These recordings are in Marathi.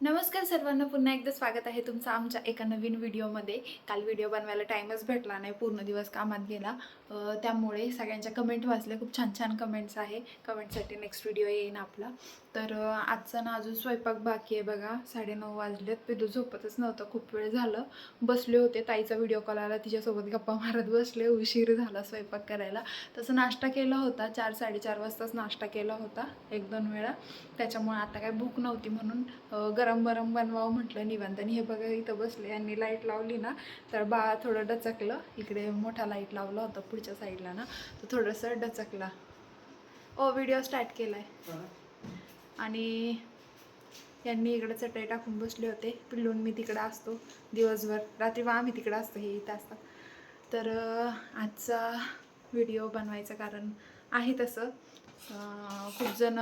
नमस्कार सर्वांना पुन्हा एकदा स्वागत आहे तुमचं आमच्या एका नवीन व्हिडिओमध्ये. काल व्हिडिओ बनवायला टाईमच भेटला नाही पूर्ण दिवस कामात गेला. त्यामुळे सगळ्यांच्या कमेंट वाचल्या खूप छान छान कमेंट्स आहे. कमेंटसाठी नेक्स्ट व्हिडिओ येईन आपला. तर आजचा ना अजून स्वयंपाक बाकी आहे बघा. साडेनऊ वाजलेत. पिलू झोपतच नव्हतं खूप वेळ झालं. बसले होते ताईचा व्हिडिओ कॉल आला तिच्यासोबत गप्पा मारत बसले. उशीर झाला स्वयंपाक करायला. तसं नाश्ता केला होता. चार साडेचार वाजताच नाश्ता केला होता एक दोन वेळा. त्याच्यामुळे आता काय भूक नव्हती म्हणून अं, गरम गरम बनवावं म्हटलं निवांत. आणि हे बघा इथं बसले यांनी लाइट लावली ना तर बाळा थोडं डचकलं. इकडे मोठा लाइट लावला होता पुढच्या साईडला ना. तर थोडंसं डचकला. ओ व्हिडिओ स्टार्ट केला आहे आणि यांनी इकडे चटई टाकून बसले होते. पिल्लून मी तिकडं असतो. दिवसभर. रात्री वा आम्ही तिकडं असतो हे इथं असतात तर आजचा व्हिडिओ बनवायचं कारण आहे तसं. खूप जण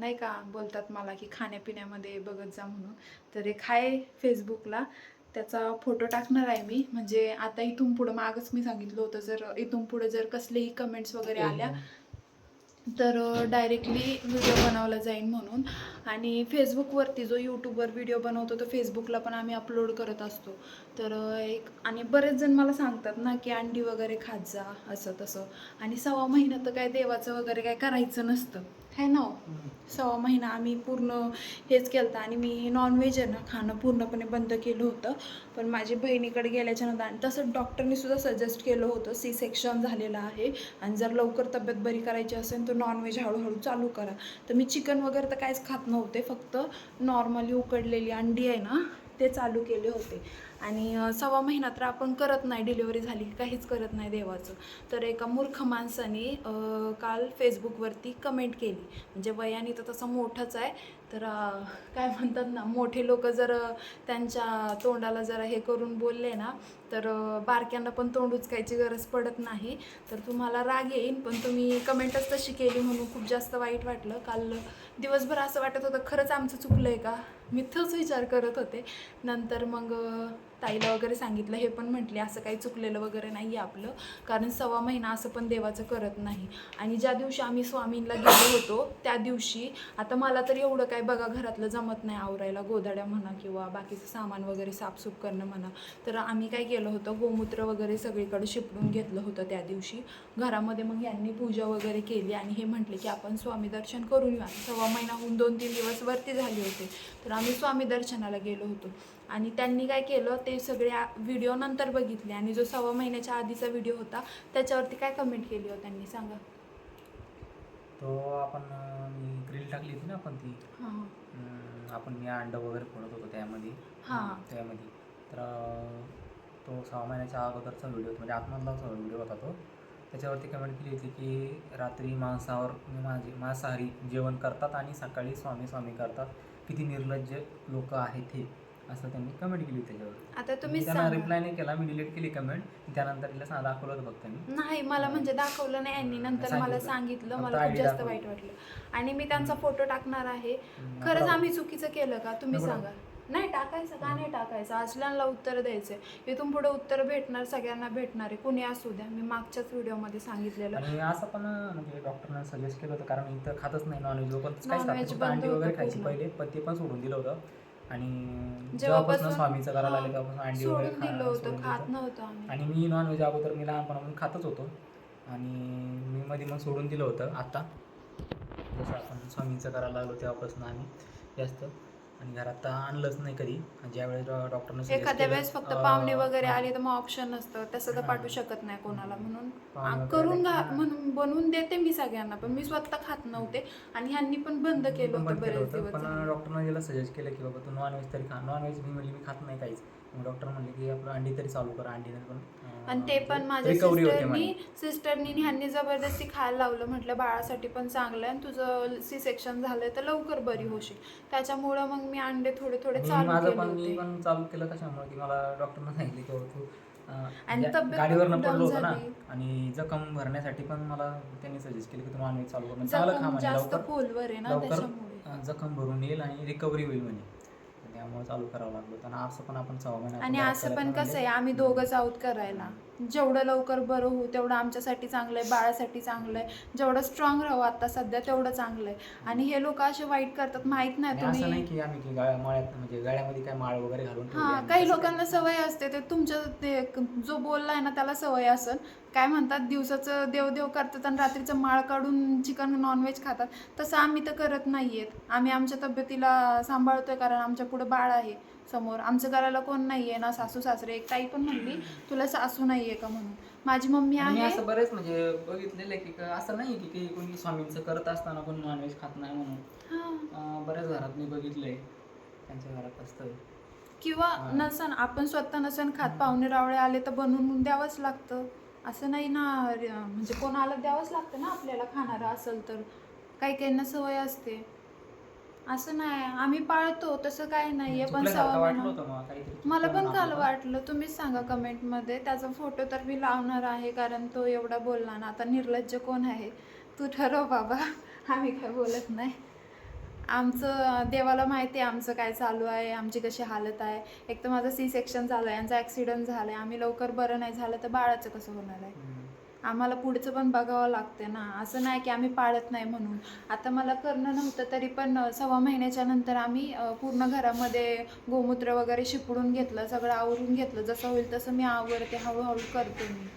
नाही का बोलतात मला की खाण्यापिण्यामध्ये बघत जा म्हणून. तर एक आहे फेसबुकला त्याचा फोटो टाकणार आहे मी. म्हणजे आता इथून पुढं मागच मी सांगितलं होतं जर इथून पुढं जर कसलेही कमेंट्स वगैरे आल्या तर डायरेक्टली व्हिडिओ बनवला जाईल म्हणून. आणि फेसबुकवरती जो यूट्यूबवर व्हिडिओ बनवतो तो फेसबुकला पण आम्ही अपलोड करत असतो. तर एक आणि बरेच जण मला सांगतात ना की अंडी वगैरे खात जा असं तसं. आणि सव्वा महिना तर काय देवाचं वगैरे काय करायचं नसतं. है ना? सव्वा महिना आम्ही पूर्ण हेच केलं होतं आणि मी नॉनव्हेज आहे ना खाणं पूर्णपणे बंद केलं होतं. पण माझी बहिणीकडे गेल्याच्यानंतर आणि तसं डॉक्टरनी सुद्धा सजेस्ट केलं होतं सी सेक्शन झालेलं आहे. आणि जर लवकर तब्येत बरी करायची असेल तर नॉनव्हेज हळूहळू चालू करा. तर मी चिकन वगैरे तर काहीच खात नव्हते फक्त नॉर्मली उकडलेली अंडी आहे ना ते चालू केले होते. आणि सव्वा महिना तर आपण करत नाही डिलिव्हरी झाली काहीच करत नाही देवाचं. तर एका मूर्ख माणसाने काल फेसबुकवरती कमेंट केली. म्हणजे वयाने तर तसं मोठंच आहे तर काय म्हणतात ना मोठे लोक जर त्यांच्या तोंडाला जरा हे करून बोलले ना तर बारक्यांना पण तोंड उचकायची गरज पडत नाही. तर तुम्हाला राग येईन पण तुम्ही कमेंटच तशी केली म्हणून खूप जास्त वाईट वाटलं. काल दिवसभर असं वाटत होतं खरंच आमचं चुकलं आहे का? मी तोच विचार करत होते. नंतर मग ताईला वगैरे सांगितलं हे पण म्हटले असं काही चुकलेलं वगैरे नाही आहे आपलं. कारण सव्वा महिना असं पण देवाचं करत नाही. आणि ज्या दिवशी आम्ही स्वामींना गेलो होतो त्या दिवशी आता मला तर एवढं काय बघा घरातलं जमत नाही आवरायला गोधड्या म्हणा किंवा बाकीचं सामान वगैरे साफसूफ करणं म्हणा. तर आम्ही काय केलं होतं. गोमूत्र वगैरे सगळीकडे शिपडून घेतलं होतं त्या दिवशी. घरामध्ये मग यांनी पूजा वगैरे केली आणि हे म्हटले की आपण स्वामी दर्शन करून येऊ. आणि सव्वा महिनाहून दोन तीन दिवस वरती झाले होते. तर आम्ही स्वामी दर्शनाला गेलो होतो. आणि त्यांनी काय केलं ते सगळे व्हिडिओ नंतर बघितले. आणि जो सव्वा महिन्याच्या आधीचा व्हिडिओ होता त्याच्यावरती काय कमेंट केली हो त्यांनी? सांगा. तो आपण ग्रिल टाकली होती ना आपण ती. आपण मी अंड वगैरे फोडत होतो त्यामध्ये. हां. त्यामध्ये. तर तो सहा महिन्याच्या अगोदरचा व्हिडिओ म्हणजे आतमधलाच व्हिडिओ होता तो. त्याच्यावरती कमेंट केली होती की रात्री मांसावर माझे मांसाहारी जेवण करतात आणि सकाळी स्वामी स्वामी करतात. किती निर्लज्ज लोक आहेत हे असं त्यांनी कमेंट केली त्याच्यावर आता तुम्ही त्यांना सांगा रिप्लाय नाही केला मी डिलीट केली कमेंट त्यानंतर तिला सांग दाखवलं होतं फक्त मी नाही मला म्हणजे दाखवलं नाही यांनी. नंतर मला सांगितलं. मला खूप ID जास्त दाखवली. वाईट वाटलं. आणि मी त्यांचा फोटो टाकणार आहे. खरंच आम्ही चुकीचं केलं का? तुम्ही सांगा. नाही टाकायचं का नाही टाकायचं? असल्याला उत्तर द्यायचंय. इथून पुढे उत्तर भेटणार सगळ्यांना भेटणार आहे. कुणी असू द्या. मी मागच्याच व्हिडिओमध्ये सांगितलेलं. आणि असं पण म्हणजे डॉक्टरनं सजेस्ट केलं होतं कारण इथं खातच नाही नॉनव्हेज लोक काहीच अंडी वगैरे खायची. पहिले पण ते पण सोडून दिलं होतं. आणि जेव्हापासून स्वामीचं करायला लागले तेव्हापासून अंडी वगैरे दिलं होतं खात. नव्हतं आम्ही. आणि मी नॉनव्हेज अगोदर मी लहानपणापासून खातच होतो. आणि मी मध्ये मग सोडून दिलं होतं आता. जसं आपण स्वामीचं करायला लागलो तेव्हापासून आम्ही जास्त. आणि घरात तर आणलंच नाही कधी ज्यावेळेस डॉक्टरनं suggest एखाद्या वेळेस फक्त पाहुणे वगैरे आले तर मग ऑप्शन नसतं. तसं तर. पाठवू शकत नाही कोणाला म्हणून. करून घा म्हणून बनवून देते मी सगळ्यांना पण मी स्वतः खात नव्हते आणि ह्यांनी पण बंद केलं होतं बरेच दिवस. पण. डॉक्टरनं सजेस्ट केलं की बाबा तू नॉनव्हेज तरी खा नॉनव्हेज मी म्हणली मी खात नाही काहीच. मग डॉक्टर म्हणले की आपलं अंडी तरी चालू करा अंडीने पण आणि ते पण म्हणजे माझ्या recovery होते सिस्टरनी म्हणे. सिस्टरनी ह्यांनी जबरदस्ती खायला लावलं म्हटलं बाळासाठी पण चांगलं आहे आणि तुझं सी सेक्शन झालंय तर लवकर बरी होशील. त्याच्यामुळं मग मी अंडे थोडे थोडे चालू माझं केले पण मी होते. पण चालू केलं कशामुळे की मला डॉक्टरनं सांगितलं की तू आणि ज्या- तब्येत गाडीवरनं पण पडलो होतो ना झाली. आणि जखम भरण्यासाठी पण मला त्यांनी सजेस्ट केलं की तू नॉनव्हेज चालू कर म्हणजे चांगलं खा जखम म्हणे जास्त लवकर. खोलवर आहे ना लवकर त्याच्यामुळे. अं, जखम भरून येईल आणि रिकव्हरी होईल म्हणे. त्यामुळे चालू करावं लागलं होतं. आणि असं पण आपण सहा आणि असं पण कसं आहे आम्ही दोघंच आहोत करायला. जेवढं लवकर बरं होऊ तेवढं आमच्यासाठी चांगलं आहे बाळासाठी चांगलं आहे. जेवढं स्ट्रॉंग राहू आता सध्या तेवढं चांगलं आहे. आणि हे लोक असे वाईट करतात माहीत नाही नाही तुम्ही. की आम्ही की गाळ्या मळ्यात म्हणजे गाळ्यामध्ये काय माळ वगैरे घालून ठेवली हा आम्ही. काही तसं लोकांना सवय असते ते तुमच्या ते जो बोललाय ना त्याला सवय असन काय म्हणतात दिवसाचं देवदेव करतात आणि रात्रीचं माळ काढून चिकन नॉनव्हेज खातात. तसं आम्ही तर करत नाहीयेत. आम्ही आमच्या तब्येतीला सांभाळतोय कारण आमच्या पुढे बाळ आहे. समोर. आमचं करायला कोण नाहीये ना सासू सासरे एक ताई पण म्हणली तुला सासू नाहीये का म्हणून? माझी मम्मी मी आहे. असं बरेच म्हणजे बघितलेलं आहे की असं नाही की काही कोणी स्वामींचं करत असताना कोणी नॉनव्हेज खात नाही म्हणून. हा. अं, बऱ्याच घरात मी बघितलंय. त्यांच्या घरात असतं. किंवा हा. नसन आपण स्वतः नसन खात पाहुणे रावळे आले तर बनवून द्यावंच लागतं. असं नाही ना अरे, म्हणजे कोणाला द्यावंच लागतं ना आपल्याला खाणारं असेल तर. काही काहींना सवय असते. असं नाही. आम्ही पाळतो तसं काय नाहीये पण वाटलं. होतं मला काहीतरी. मला चुकलं पण काल. वाटलं तुम्हीच सांगा कमेंटमध्ये. त्याचा फोटो तर मी लावणार आहे कारण तो एवढा बोलला ना. आता निर्लज्ज कोण आहे? तू ठरव बाबा. आम्ही काय बोलत नाही. आमचं देवाला माहिती आहे आमचं काय चालू आहे आमची कशी हालत आहे. एक तर माझं सी सेक्शन झालं आहे यांचा ॲक्सिडेंट झाला आहे आम्ही लवकर बरं नाही झालं तर बाळाचं कसं होणार आहे? हम्म. आम्हाला पुढचं पण बघावं लागते ना. असं नाही की आम्ही पाळत नाही म्हणून. आता मला करणं नव्हतं तरी पण सव्वा महिन्याच्या नंतर आम्ही पूर्ण घरामध्ये गोमूत्र वगैरे शिपडून घेतलं सगळं आवरून घेतलं. जसं होईल तसं मी आवरते हळूहळू करते मी.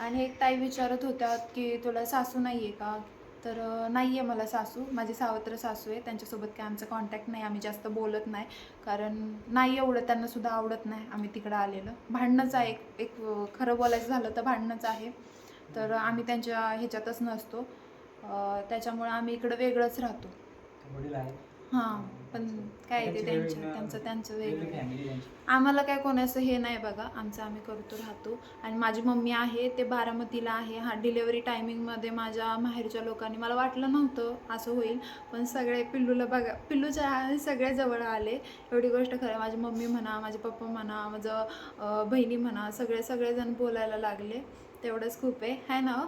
आणि एक ताई विचारत होत्या की तुला सासू नाही आहे का? तर नाही आहे मला सासू. माझे सावत्र सासू आहे. त्यांच्यासोबत काय आमचा कॉन्टॅक्ट नाही. आम्ही जास्त बोलत नाही. कारण नाही एवढं त्यांना सुद्धा आवडत नाही. आम्ही तिकडं आलेलं. भांडणंच आहे. एक एक खरं बोलायचं झालं तर भांडणंच आहे. तर आम्ही त्यांच्या ह्याच्यातच नसतो. त्याच्यामुळं आम्ही इकडं वेगळंच राहतो. हां पण काय ते त्यांची त्यांचं त्यांचं वेगळी. आम्हाला काय कोणाचं हे नाही बघा आमचं आम्ही करतो राहतो आणि माझी मम्मी आहे ते बारामतीला आहे हा डिलेवरी टायमिंगमध्ये माझ्या माहेरच्या लोकांनी मला वाटलं नव्हतं असं होईल पण सगळे पिल्लूला बघा पिल्लूच्या सगळे जवळ आले एवढी गोष्ट खरं. माझी मम्मी म्हणा माझे पप्पा म्हणा माझं बहिणी म्हणा सगळे सगळेजण बोलायला लागले तेवढंच खूप आहे. है ना हो?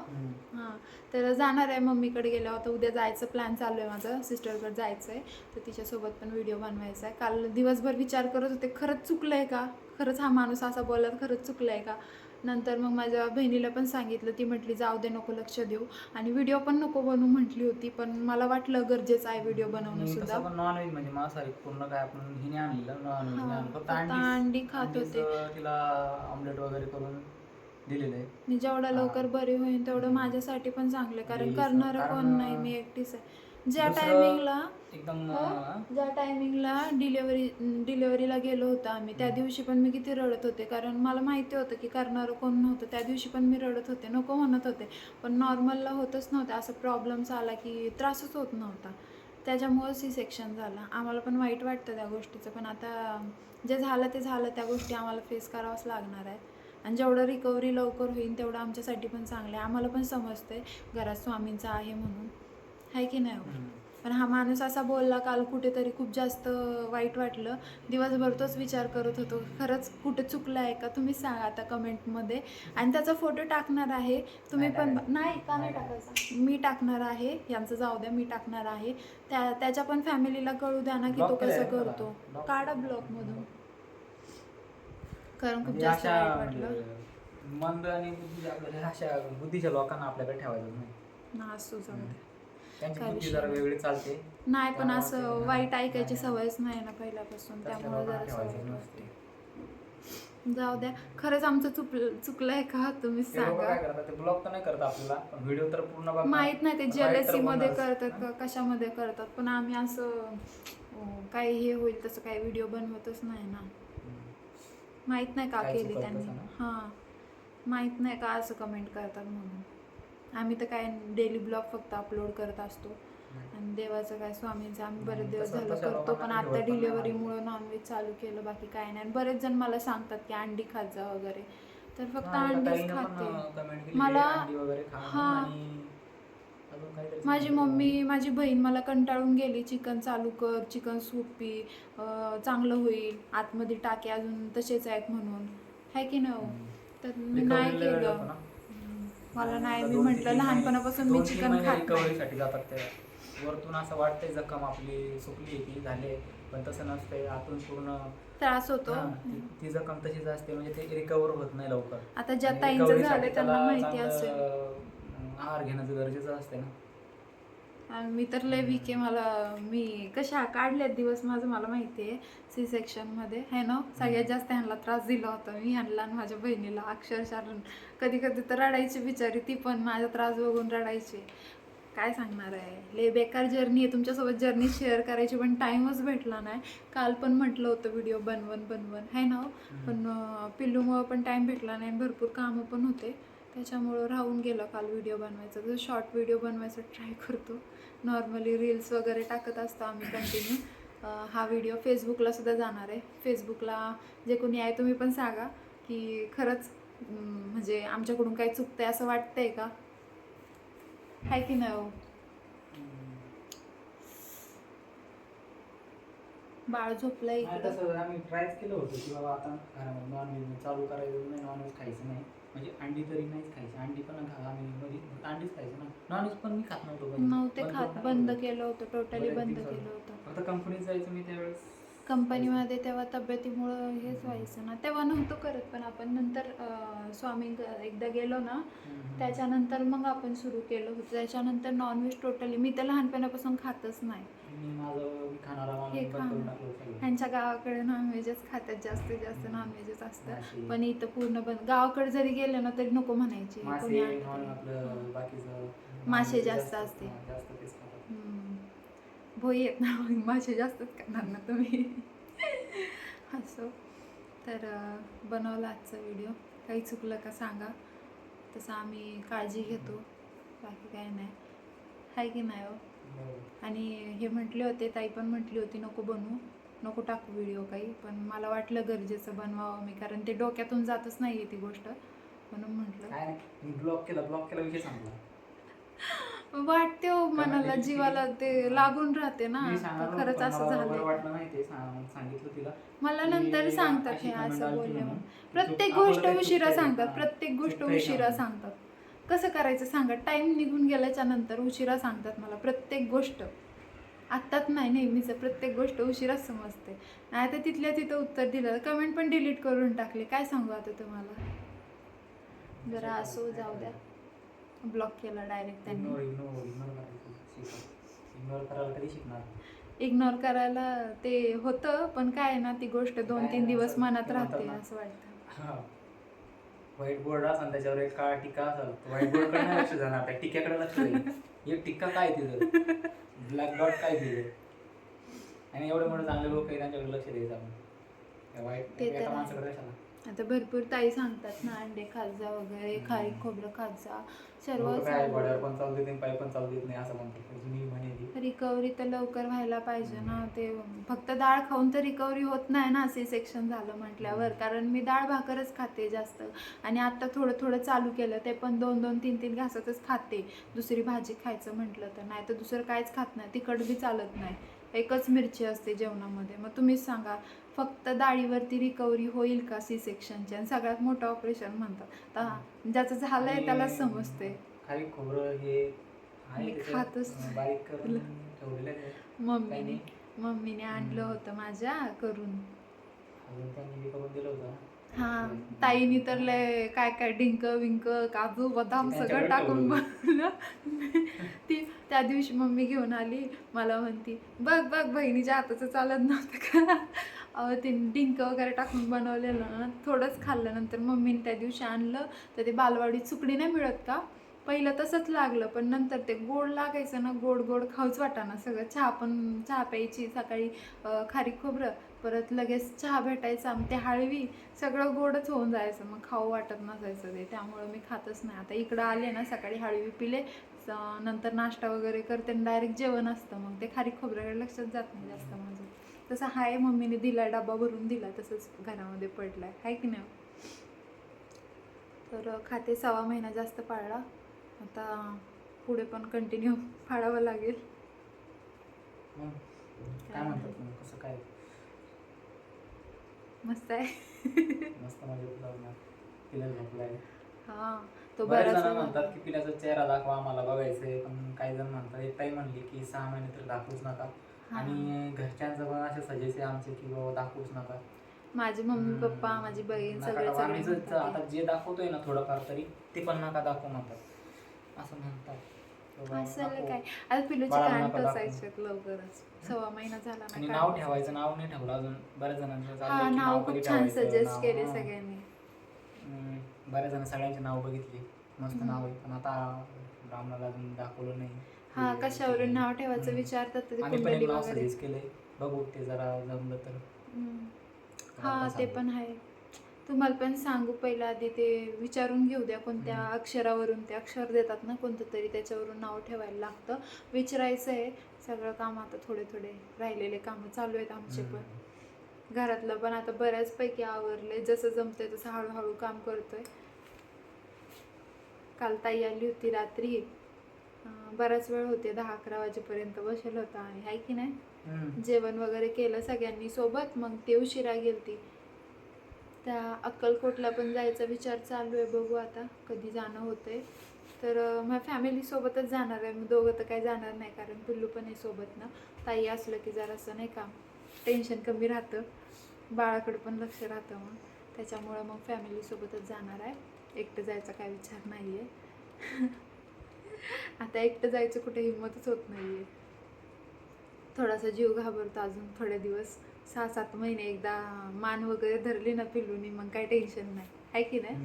हां. तर जाणार आहे मम्मीकडे गेल्यावर. आता उद्या जायचं प्लॅन चालू आहे माझं. सिस्टरकडे जायचं आहे तर तिच्यासोबत पण व्हिडिओ बनवायचा आहे. काल दिवसभर विचार करत होते खरंच चुकलं आहे का? खरंच हा माणूस असा बोलला खरंच चुकलं आहे का? नंतर मग माझ्या बहिणीला पण सांगितलं. ती म्हटली जाऊ दे नको लक्ष देऊ. आणि व्हिडिओ पण नको बनवू म्हटली होती. पण मला वाटलं गरजेचं आहे व्हिडिओ बनवणं सुद्धा. नॉनव्हेज म्हणजे मांसाहारी पूर्ण काय आपण हिने आणलेलं. नॉनव्हेज फक्त अंडी खात होते. तिला ऑमलेट वगैरे करून दिलेलं आहे. मी जेवढं. लवकर बरी होईल तेवढं माझ्यासाठी पण चांगलं. कारण करणारं कारण, कोण नाही मी एकटीच आहे. ज्या टायमिंगला एकदम हो? ज्या टायमिंगला डिलेवरी डिलेवरीला गेलो होतो आम्ही त्या दिवशी पण मी किती रडत होते. कारण मला माहिती होतं की करणारं कोण नव्हतं. त्या दिवशी पण मी रडत होते नको म्हणत होते. पण नॉर्मलला होतच नव्हतं. असं प्रॉब्लेम्स आला की त्रासच होत नव्हता. त्याच्यामुळं सी सेक्शन झालं. आम्हाला पण वाईट वाटतं त्या गोष्टीचं. पण आता जे झालं ते झालं. त्या गोष्टी आम्हाला फेस करावंच लागणार आहे आणि जेवढं रिकव्हरी लवकर होईल तेवढं आमच्यासाठी पण चांगलं आहे. आम्हाला पण समजतंय घरात स्वामींचं आहे म्हणून. आहे की नाही हो? पण हा माणूस असा बोलला काल कुठेतरी खूप जास्त वाईट वाटलं. दिवसभर तोच विचार करत होतो खरंच कुठे चुकलं आहे का? तुम्ही सांगा आता कमेंटमध्ये. आणि त्याचा फोटो टाकणार आहे. तुम्ही पण. नाही का नाही टाकायचा? मी टाकणार आहे. यांचं जाऊ द्या मी टाकणार आहे. त्या त्याच्या पण फॅमिलीला कळू द्या ना की तो कसं? करतो. काढा. ब्लॉकमधून कारण खूप म्हणजे जास्त अशा वाईट वाटलं म्हणजे मंद आणि बुद्धी आपल्याला अशा बुद्धीच्या लोकांना आपल्याकडे ठेवायचं नाही ना असू जाऊ दे. त्यांची काय बुद्धी विषय जरा नाही. वेगळी चालते नाही पण त्यामुळे असं ते- वाईट ऐकायची. सवयच नाही ना पहिल्यापासून तसल्या त्यामुळे लोकांना जरा ठेवायचं सवय नसते. वाटते. जाऊ द्या खरंच आमचं चुकलं चुकलंय का तुम्हीच ते लोक सांगा काय करतात ते ब्लॉक तर नाही करत आपल्याला पण व्हिडिओ तर पूर्ण माहीत नाही ते तर जेलसी मध्ये बोलणारच. करतात का कशामध्ये करतात पण आम्ही असं अं, काही हे होईल तसं काही व्हिडिओ बनवतच नाही ना. माहीत नाही का काय केली चुकलं त्यांनी. तसं ना? हां. माहीत नाही का असं कमेंट करतात म्हणून. आम्ही तर काय डेली ब्लॉग फक्त अपलोड करत असतो. आणि देवाचं काय स्वामींचं आम्ही बरेच दिवस तसं- झालं करतो पण आता पण नाही. डिलिव्हरीमुळे नॉनव्हेज चालू केलं बाकी काय नाही. आणि बरेच जण मला सांगतात की अंडी खात जा वगैरे. तर फक्त अंडीच खाते. मला- की अंडी वगैरे खा म्हणून हा. आणि माझी. मम्मी माझी बहीण मला कंटाळून गेली. चिकन चालू कर चिकन सूप पी चांगलं होईल. आतमध्ये टाके अजून तसेच आहेत म्हणून. आहे की नाही हो? हम्म. तर मी नाही केलं. ना. मला नाही. मी म्हटलं लहानपणापासून मी चिकन खात जातात ते. वरतून असं वाटतंय जखम आपली सुकली ती झाले. पण तसं नसतंय. आतून पूर्ण त्रास होतो. ती- जखम तशीच असते. म्हणजे ते रिकवर होत नाही लवकर. आता ज्या ताईंचं झालं त्यांना माहिती असेल. आहार घेणं गरजेचं असते ना. आणि मी तर लय वीक आहे मला मी कशा काढल्यात दिवस माझं मला माहिती आहे सी सेक्शनमध्ये आहे ना? सगळ्यात जास्त ह्यांना त्रास दिला होता मी ह्यांना आणि माझ्या बहिणीला अक्षरशः. कधी कधी तर रडायची बिचारी ती पण माझा त्रास बघून रडायची. काय सांगणार आहे? लय बेकार जर्नी आहे तुमच्यासोबत जर्नी शेअर करायची पण टाईमच भेटला नाही. काल पण म्हटलं होतं व्हिडिओ बनवून बनवून आहे ना? हो? पण पिल्लूमुळं पण टाईम भेटला नाही भरपूर कामं पण होते. त्याच्यामुळं राहून गेलं काल व्हिडिओ बनवायचा. तर शॉर्ट व्हिडिओ बनवायचा ट्राय करतो. नॉर्मली रील्स वगैरे टाकत असतो आम्ही कंटिन्यू हा व्हिडिओ फेसबुकला सुद्धा जाणार आहे. फेसबुकला जे कोणी आहे तुम्ही पण सांगा की खरंच म्हणजे आमच्याकडून काही चुकतंय असं वाटतंय का? आहे की नाही हो? बाळ झोपलं नाही इकडं. तसं आम्ही ट्रायच केलं होतं की बाबा आता घरामध्ये नॉनव्हेज चालू करायचं नाही नॉनव्हेज खायचं नाही. म्हणजे अंडी तरी नाहीच खायची अंडी पण खा आम्ही मध्ये अंडीच खायचं ना नॉनव्हेज पण मी खात नव्हतो. नव्हते खात बंद. केलं होतं टोटली बंद. केलं होतं फक्त कंपनीत जायचं मी त्यावेळेस कंपनीमध्ये तेव्हा तब्येतीमुळं हेच व्हायचं ना तेव्हा नव्हतं करत पण आपण नंतर अं, स्वामी एकदा गेलो ना. त्याच्यानंतर मग आपण सुरू केलं होतं त्याच्यानंतर नॉनव्हेज टोटली मी तर लहानपणापासून खातच नाही मी माझं मी खाणारा माणूस हे बंद करून खाणं. टाकलं सगळं. ह्यांच्या गावाकडे नॉनव्हेजच खातात जास्तीत जास्त नॉनव्हेजच असतं मासे- पण इथं पूर्ण बंद गावाकडे जरी गेलं ना तरी नको म्हणायची कोणी मासे आणलं नॉन तरी. आपलं बाकीचं मासे non-veg जास्त असते. हा, जास्त तेच खातात. हम्म. भोई येत ना मग माझे जास्तच करणार ना तुम्ही. असो. तर बनवला आजचा व्हिडिओ काही चुकलं का सांगा. तसं आम्ही काळजी घेतो. बाकी काही नाही. आहे की नाही हो. आणि हे म्हटले होते ताई पण म्हटली होती नको बनवू. नको टाकू व्हिडिओ काही. पण मला वाटलं गरजेचं बनवावं मी कारण ते डोक्यातून जातच नाही आहे ती गोष्ट. म्हणून म्हटलं. ब्लॉक केला ब्लॉक केला विषय सांगला वाटते हो मनाला जीवाला ते लागून राहते ना. मी खरंच असं झालं वाटलं नाही ते सांग- सांगितलं तिला. मला की नंतर सांगतात अशी हे असं बोलले म्हणून. प्रत्येक गोष्ट उशिरा सांगतात? प्रत्येक गोष्ट चुकतंय का? उशिरा सांगतात. कसं करायचं सांगा? टाइम निघून गेल्याच्यानंतर उशिरा सांगतात मला प्रत्येक गोष्ट. आत्ताच नाही नेहमीच प्रत्येक गोष्ट उशिराच समजते. नाही तर तिथल्या तिथं उत्तर दिलं कमेंट पण डिलीट करून टाकले. काय सांगू आता तुम्हाला? जरा असो जाऊ द्या. ब्लॉक केला डायरेक्ट त्यांनी. Ignore ignore ignore. इग्नोर करायला कधी शिकणार? इग्नोर करायला ते होतं पण काय आहे ना ती गोष्ट दोन तीन दिवस मनात राहते. असं वाटतं. हा. व्हाईट बोर्ड असेल त्याच्यावर एक काळा टिक्का असेल. व्हाईट बोर्डकडे नाही लक्ष जाणार त्या टिक्क्याकडे लक्ष जाईल. एक टिक्का काय तिथं? ब्लॅक डॉट काय तिथं? आणि एवढे मोठे चांगले लोक आहेत त्यांच्याकडे लक्ष द्यायचं आपण. त्या ते तर आहे. माणसाकडे कशाला आता भरपूर ताई सांगतात ना अंडे खात जा वगैरे खारीक खोबरं खात जा सर्व लोकं काय घोड्यावर पण चालू देत नाही पाय पण चालू देत नाही असं म्हणतात. जुनी म्हणे ती. रिकव्हरी तर लवकर व्हायला पाहिजे ना ते फक्त डाळ खाऊन तर रिकव्हरी होत नाही ना सी सेक्शन झालं म्हटल्यावर. कारण मी डाळ भाकरच खाते जास्त. आणि आता थोडं थोडं चालू केलं ते पण दोन दोन तीन तीन घासातच खाते. दुसरी भाजी खायचं म्हटलं तर नाही तर दुसरं काहीच खात नाही तिखट बी चालत नाही. एकच मिरची असते जेवणामध्ये. मग तुम्हीच सांगा फक्त डाळीवरती रिकव्हरी होईल का सी सेक्शनची आणि सगळ्यात मोठं ऑपरेशन म्हणतात. आता ज्याचं झालंय त्याला समजते खारीक खोबरं हे मी खातच मम्मीने मम्मीने आणलं. होतं माझ्या करून. हे करून दिलं होतं हा ताईनी तर लय काय काय डिंक विंक काजू बदाम सगळं टाकून. बनवलं ती त्या दिवशी मम्मी घेऊन आली. मला म्हणती बघ बघ बहिणीच्या हाताचं चालत नव्हतं का? ते डिंकं वगैरे टाकून बनवलेलं ना थोडंच खाल्लं नंतर मम्मीने त्या दिवशी आणलं तर ते बालवाडी चुकडी नाही मिळत का? पहिलं तसंच लागलं पण नंतर ते गोड लागायचं ना गोड गोड खाऊच वाटाना सगळं. चहा पण चहा प्यायची सकाळी खारी खारीक खोबरं परत लगेच चहा भेटायचा आणि ते हळवी सगळं गोडच होऊन जायचं मग खाऊ वाटत नसायचं ते. त्यामुळं मी खातच नाही. आता इकडं आले ना सकाळी हळवी पिले नंतर नाश्ता वगैरे करते आणि डायरेक्ट जेवण असतं मग ते खारीक खोबऱ्याकडे लक्षात जात नाही जास्त माझं तसं हाय मम्मीने दिला डबा भरून दिला तसंच घरामध्ये पडलाय. हाय की नाही? तर खाते सहा महिना जास्त पाळला. आता पुढे पण कंटिन्यू फाळावं लागेल. काय म्हणतात कसं काय? मस्त आहे. मस्त हा तो बराच जण म्हणतात. की पिल्याचा चेहरा दाखवा आम्हाला बघायचंय. पण काही जण म्हणतात एक ताई म्हणली की सहा महिने तर दाखवूच नका. आणि घरच्यांचं पण असे आहे आमचे की बाबा दाखवूच नका माझे मम्मी. पप्पा माझी बहीण नका सगळे दाखवू. सगळे आम्ही जर म्हणतात आता. जे दाखवतोय ना थोडंफार तरी ते पण नका दाखवू म्हणतात असं म्हणतात बाबा असं नको. काय आता पिलूचे बाळाला कान नका दाखवू. टोचायचे लवकरच सव्वा महिना झाला आणि ना नाव कान. ठेवायचं नाव नाही ठेवलं अजून बऱ्याच जणांचं चाललंय की नाव कधी खूप छान ठेवायचं, सजेस्ट केले हा. सगळ्यांनी हम्म, बऱ्याच जण सगळ्यांची नाव बघितली मस्त. नाव आहे पण आता रामला अजून दाखवलं नाही हा कशावरून नाव ठेवायचं. विचारतात ते आम्ही पण कुंडली नाव वगैरे? सजेस्ट केलंय. बघू ते जरा जमलं तर. हम्म. हा ते. पण आहे. तुम्हाला पण सांगू पहिला आधी ते विचारून घेऊ द्या कोणत्या हम्म. अक्षरावरून ते अक्षर देतात ना कोणतं तरी त्याच्यावरून नाव ठेवायला लागतं. विचारायचं आहे. सगळं काम आता थोडे थोडे राहिलेले कामं चालू आहेत आमचे पण. हम्म. घरातलं पण आता बऱ्याचपैकी आवरले जसं जमतंय तसं हळूहळू काम करतोय. काल ताई आली होती रात्री. बराच वेळ होते दहा अकरा वाजेपर्यंत बसेल होता आणि आहे की नाही. जेवण वगैरे केलं सगळ्यांनी सोबत मग ते उशिरा गेलती. त्या अक्कलकोटला पण जायचा विचार चालू आहे बघू आता कधी जाणं होतंय. तर माझ्या फॅमिलीसोबतच जाणार आहे मी दोघं तर काही जाणार नाही कारण पिल्लू पण आहे सोबत ना. ताई असलं की जरासं नाही का टेन्शन कमी राहतं. बाळाकडे पण लक्ष राहतं मग. त्याच्यामुळं मग फॅमिलीसोबतच जाणार आहे. एकटं जायचा काय विचार नाही आहे आता एकटं जायचं कुठे हिंमतच होत नाही आहे थोडासा जीव घाबरतो अजून थोडे दिवस. सहा सात महिने एकदा मान वगैरे धरली ना पिल्लूनी मग काही टेन्शन नाही. आहे की नाही.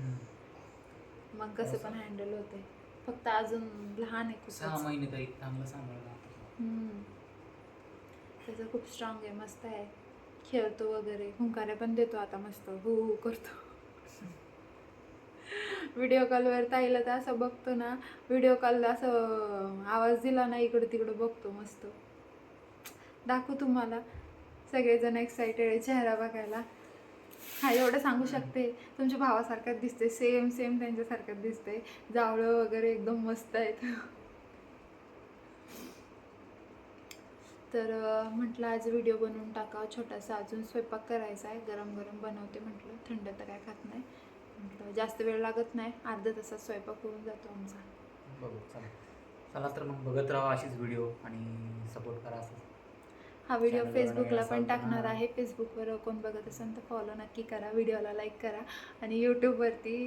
मग कसं पण हँडल होते फक्त अजून लहान आहे सहा खूपच महिने तरी चांगलं सांभाळलं. हम्म. त्याचं खूप स्ट्रॉंग आहे मस्त आहे. खेळतो वगैरे. हुंकाऱ्या पण देतो आता मस्त. हू हू करतो. व्हिडिओ कॉलवर ताईला तर असं बघतो ना व्हिडिओ कॉलला असं आवाज दिला ना इकडं तिकडं बघतो मस्त. दाखवू तुम्हाला. सगळेजण एक्सायटेड आहे चेहरा बघायला. हा एवढं सांगू शकते. तुमच्या भावासारखंच दिसते सेम सेम त्यांच्यासारखंच दिसते जावळं वगैरे एकदम मस्त आहेत. तर म्हटलं आज व्हिडिओ बनवून टाका छोटासा अजून स्वयंपाक करायचा आहे. गरम गरम बनवते म्हटलं. थंड तर काय खात नाही. जास्त वेळ लागत नाही अर्ध्या तासात स्वयंपाक होऊन जातो आमचा. बघू चला चला तर मग बघत राहा अशीच व्हिडिओ आणि सपोर्ट करा असं. हा व्हिडिओ फेसबुकला पण टाकणार. आहे. फेसबुकवर कोण बघत असेल तर फॉलो नक्की करा. व्हिडिओला लाईक करा. आणि यूट्यूबवरती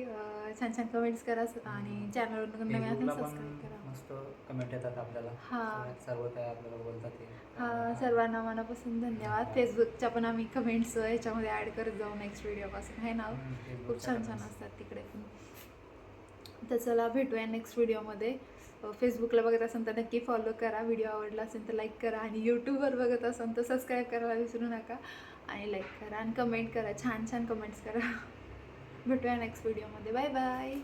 छान छान कमेंट्स करा आणि चॅनलवर नवीन सबस्क्राईब करा. मस्त कमेंट येतात आपल्याला. हा. सर्व काय आपल्याला बोलतात हा सर्वांना मनापासून धन्यवाद. फेसबुकच्या पण आम्ही कमेंट्स याच्यामध्ये ॲड करत जाऊ नेक्स्ट व्हिडिओपासून आहे ना? खूप छान छान. असतात तिकडे पण. तर चला भेटूया नेक्स्ट व्हिडिओमध्ये फेसबुकला बघत असाल तर नक्की फॉलो करा. व्हिडिओ आवडला असेल तर लाईक करा आणि यूट्यूबवर बघत असाल तर सबस्क्राईब करायला विसरू नका. आणि लाईक करा आणि कमेंट करा. छान छान कमेंट्स करा. भेटूया नेक्स्ट व्हिडिओमध्ये बाय बाय